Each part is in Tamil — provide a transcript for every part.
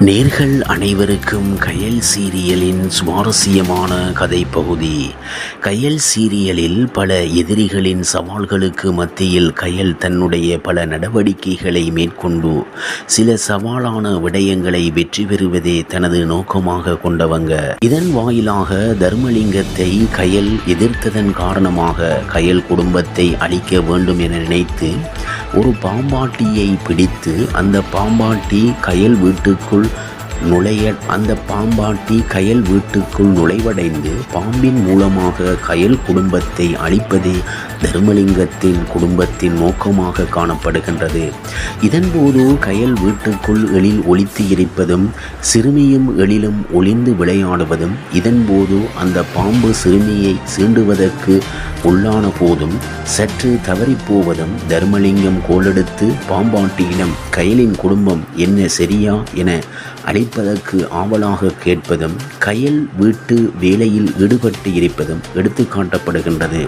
நேர்கள் அனைவருக்கும் கயல் சீரியலின் சுவாரஸ்யமான கதை பகுதி கயல் சீரியலில் பல எதிரிகளின் சவால்களுக்கு மத்தியில் கயல் தன்னுடைய பல நடவடிக்கைகளை மேற்கொண்டு சில சவாலான விடயங்களை வெற்றி பெறுவதே தனது நோக்கமாக கொண்டவங்க. இதன் வாயிலாக தர்மலிங்கத்தை கயல் எதிர்த்ததன் காரணமாக கயல் குடும்பத்தை அழிக்க வேண்டும் என நினைத்து ஒரு பாம்பாட்டியை பிடித்து அந்த பாம்பாட்டி கயல் வீட்டுக்குள் நுழைய அந்த பாம்பாட்டி கயல் வீட்டுக்குள் நுழைவடைந்து பாம்பின் மூலமாக கயல் குடும்பத்தை அழிப்பதே தர்மலிங்கத்தின் குடும்பத்தின் நோக்கமாக காணப்படுகின்றது. இதன்போது கயல் வீட்டுக்குள் எழில் ஒளித்து இருப்பதும் சிறுமியும் எழிலும் ஒளிந்து விளையாடுவதும் இதன்போது அந்த பாம்பு சிறுமியை சீண்டுவதற்கு உள்ளான போதும் சற்று தவறிப்போவதும் தர்மலிங்கம் கோலெடுத்து பாம்பாட்டியிடம் கயலின் குடும்பம் என்ன சரியா? என அழைப்பதற்கு ஆவலாக கேட்பதும் கயல் வீட்டு வேலையில் ஈடுபட்டு இருப்பதும் எடுத்து காட்டப்படுகின்றது.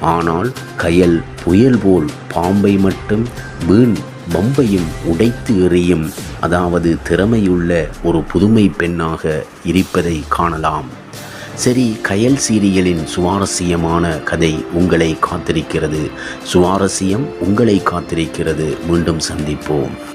ஆனால் கயல் புயல் போல் பாம்பை மட்டும் வீண் பம்பையும் உடைத்து எறியும் அதாவது திறமையுள்ள ஒரு புதுமை பெண்ணாக இருப்பதை காணலாம். சரி கயல் சீரியலின் சுவாரஸ்யமான கதை உங்களை காத்திருக்கிறது. சுவாரஸ்யம் உங்களை காத்திருக்கிறது. மீண்டும் சந்திப்போம்.